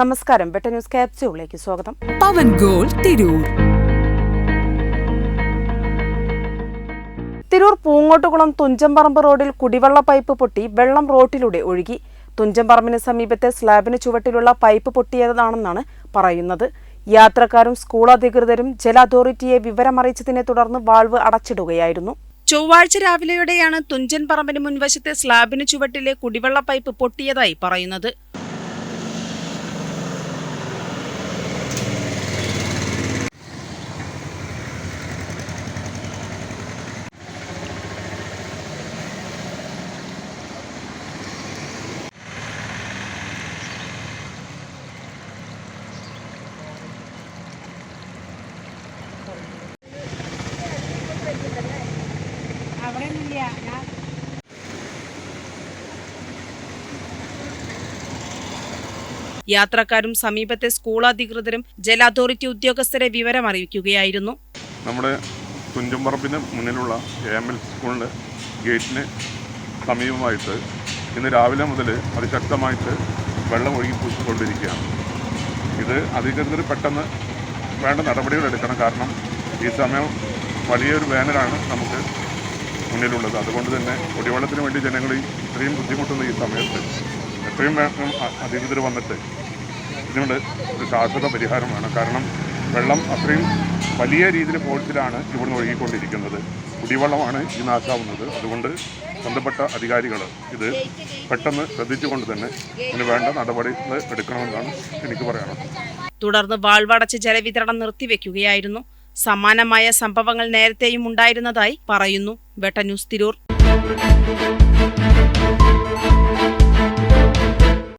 നമസ്കാരം. ബെട്ട ന്യൂസ് ക്യാപ്സ്യൂളിലേക്ക് സ്വാഗതം. പവൻ ഗോൾ തിരൂർ. തിരൂർ പൂങ്ങോട്ടുകുളം തുഞ്ചംപറമ്പ് റോഡിൽ കുടിവെള്ള പൈപ്പ് പൊട്ടി വെള്ളം റോട്ടിലൂടെ ഒഴുകി. തുഞ്ചംപറമ്പിന് സമീപത്തെ സ്ലാബിന് ചുവട്ടിലുള്ള പൈപ്പ് പൊട്ടിയതാണെന്നാണ് പറയുന്നത്. യാത്രക്കാരും സ്കൂൾ അധികൃതരും ജല അതോറിറ്റിയെ വിവരമറിയിച്ചതിനെ തുടർന്ന് വാൾവ് അടച്ചിടുകയായിരുന്നു. ചൊവ്വാഴ്ച രാവിലെയോടെയാണ് തുഞ്ചൻ പറമ്പിന് മുൻവശത്തെ സ്ലാബിന് ചുവട്ടിലെ കുടിവെള്ള പൈപ്പ് പൊട്ടിയതായി പറയുന്നത് യാത്രക്കാരും സമീപത്തെ സ്കൂൾ അധികൃതരും ജല അതോറിറ്റി ഉദ്യോഗസ്ഥരെ വിവരം അറിയിക്കുകയായിരുന്നു. നമ്മുടെ തുഞ്ചമ്പറമ്പിന് മുന്നിലുള്ള എ എം എൽ സ്കൂളിന്റെ ഗേറ്റിന് സമീപമായിട്ട് ഇന്ന് രാവിലെ മുതൽ അതിശക്തമായിട്ട് വെള്ളം ഒഴുകി പൂശിക്കൊണ്ടിരിക്കുകയാണ് ഇത് അധികൃതർ പെട്ടെന്ന് വേണ്ട നടപടികൾ എടുക്കണം. കാരണം ഈ സമയം വലിയൊരു വേനലാണ്. നമുക്ക് മുന്നിലുള്ളത്. അതുകൊണ്ട് തന്നെ കുടിവെള്ളത്തിന് വേണ്ടി ജനങ്ങൾ ഇത്രയും ബുദ്ധിമുട്ടുന്ന ഈ സമയത്ത് എത്രയും വേഗം അധികൃതർ വന്നിട്ട് ഇതിനുള്ള ഒരു ശാശ്വത പരിഹാരമാണ്. കാരണം വെള്ളം അത്രയും വലിയ രീതിയിൽ ഫോഴ്സിലാണ് ഇവിടുന്ന് ഒഴുകിക്കൊണ്ടിരിക്കുന്നത്. കുടിവെള്ളമാണ് ഈ നാശാവുന്നത്. അതുകൊണ്ട് ബന്ധപ്പെട്ട അധികാരികൾ ഇത് പെട്ടെന്ന് ശ്രദ്ധിച്ചുകൊണ്ട് തന്നെ ഇതിന് വേണ്ട നടപടി എടുക്കണമെന്നാണ് എനിക്ക് പറയാനുള്ളത്. തുടർന്ന് വാൾവടച്ച് ജലവിതരണം നിർത്തിവെക്കുകയായിരുന്നു. സമാനമായ സംഭവങ്ങൾ നേരത്തെയും ഉണ്ടായിരുന്നതായി പറയുന്നു. വെട്ടന്യൂസ് തിരൂർ.